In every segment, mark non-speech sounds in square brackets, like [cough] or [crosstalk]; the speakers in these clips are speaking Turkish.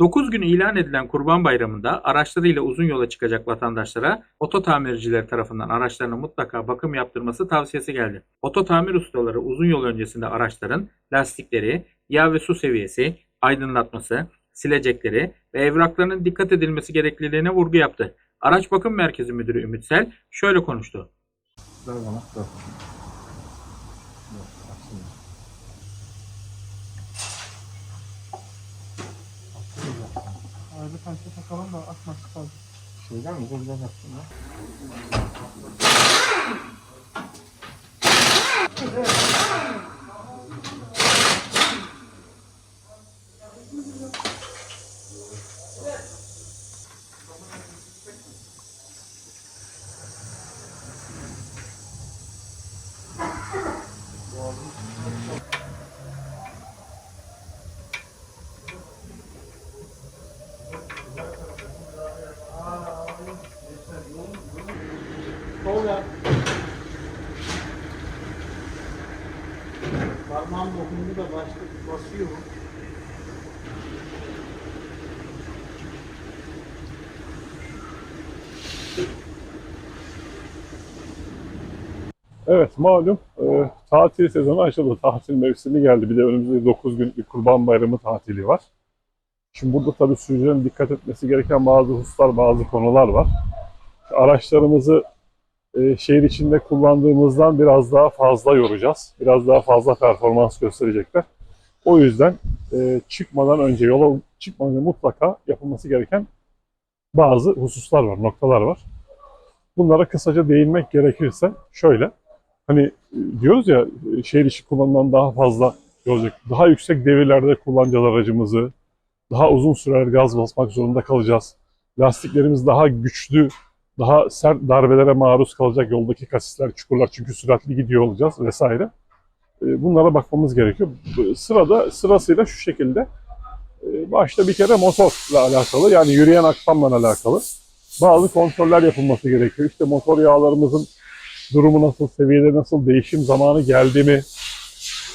9 gün ilan edilen Kurban Bayramı'nda araçlarıyla uzun yola çıkacak vatandaşlara oto tamircileri tarafından araçlarına mutlaka bakım yaptırması tavsiyesi geldi. Oto tamir ustaları uzun yol öncesinde araçların lastikleri, yağ ve su seviyesi, aydınlatması, silecekleri ve evraklarının dikkat edilmesi gerekliliğine vurgu yaptı. Araç Bakım Merkezi Müdürü Ümitsel şöyle konuştu. Ver bana. Ver. Yok, aslında. Arada pençe takalım da akması kaldı. Şeyden mi? Dur biraz aslında. Sol Parmağım dokundu da başta basıyor. Evet malum e, tatil sezonu açıldı. Tatil mevsimi geldi. Bir de önümüzde 9 gün bir kurban bayramı tatili var. Şimdi burada tabii sürücülerin dikkat etmesi gereken bazı hususlar, bazı konular var. Araçlarımızı e, şehir içinde kullandığımızdan biraz daha fazla yoracağız. Biraz daha fazla performans gösterecekler. O yüzden e, çıkmadan önce, yola çıkmadan önce mutlaka yapılması gereken bazı hususlar var, noktalar var. Bunlara kısaca değinmek gerekirse şöyle. Hani e, diyoruz ya e, şehir içi kullanılan daha fazla olacak. Daha yüksek devirlerde kullanacağız aracımızı. Daha uzun sürer gaz basmak zorunda kalacağız. Lastiklerimiz daha güçlü, daha sert darbelere maruz kalacak yoldaki kasisler, çukurlar çünkü süratli gidiyor olacağız vesaire. E, Bunlara bakmamız gerekiyor. Sırada sırasıyla şu şekilde. e, Başta bir kere motorla alakalı yani yürüyen aksamla alakalı bazı kontroller yapılması gerekiyor. İşte motor yağlarımızın durumu nasıl, seviyeleri nasıl, değişim zamanı geldi mi?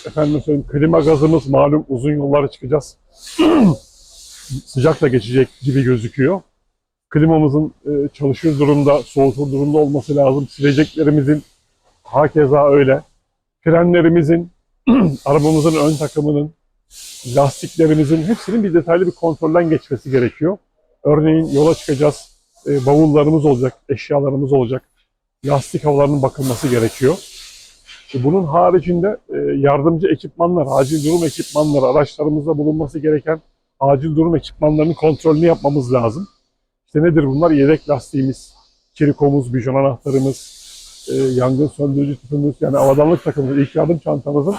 Efendim söyleyeyim, klima gazımız malum uzun yollara çıkacağız. [clears throat] Sıcak da geçecek gibi gözüküyor. Klimamızın e, çalışır durumda, soğutur durumda olması lazım. Sileceklerimizin hakeza öyle. Frenlerimizin, [clears throat] arabamızın ön takımının, lastiklerimizin hepsinin bir detaylı bir kontrolden geçmesi gerekiyor. Örneğin yola çıkacağız, e, bavullarımız olacak, eşyalarımız olacak. Lastik havalarının bakılması gerekiyor. Bunun haricinde e, yardımcı ekipmanlar, acil durum ekipmanları, araçlarımızda bulunması gereken acil durum ekipmanlarının kontrolünü yapmamız lazım. İşte nedir bunlar? Yedek lastiğimiz, kirikomuz, bijon anahtarımız, e, yangın söndürücü tüpümüz, yani avadanlık takımımız, ilk yardım çantamızın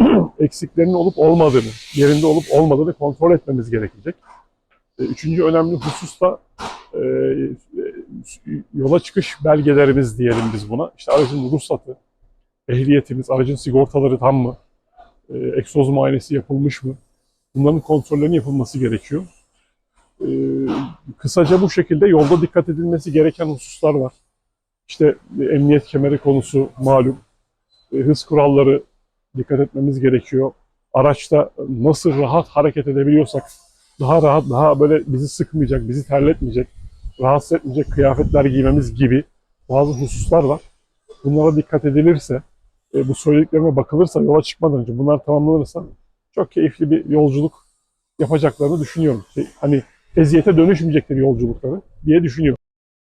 [clears throat] eksiklerinin olup olmadığını, yerinde olup olmadığını kontrol etmemiz gerekecek. E, Üçüncü önemli husus da e, yola çıkış belgelerimiz diyelim biz buna. İşte aracın ruhsatı, ehliyetimiz, aracın sigortaları tam mı? E, egzoz muayenesi yapılmış mı? Bunların kontrollerinin yapılması gerekiyor. E, kısaca bu şekilde yolda dikkat edilmesi gereken hususlar var. İşte e, emniyet kemeri konusu malum. E, hız kuralları dikkat etmemiz gerekiyor. Araçta nasıl rahat hareket edebiliyorsak, daha rahat, daha böyle bizi sıkmayacak, bizi terletmeyecek, rahatsız etmeyecek kıyafetler giymemiz gibi bazı hususlar var. Bunlara dikkat edilirse, e, bu söylediklerime bakılırsa, yola çıkmadan önce bunlar tamamlanırsa çok keyifli bir yolculuk yapacaklarını düşünüyorum. Şey, hani eziyete dönüşmeyecektir yolculukları diye düşünüyorum.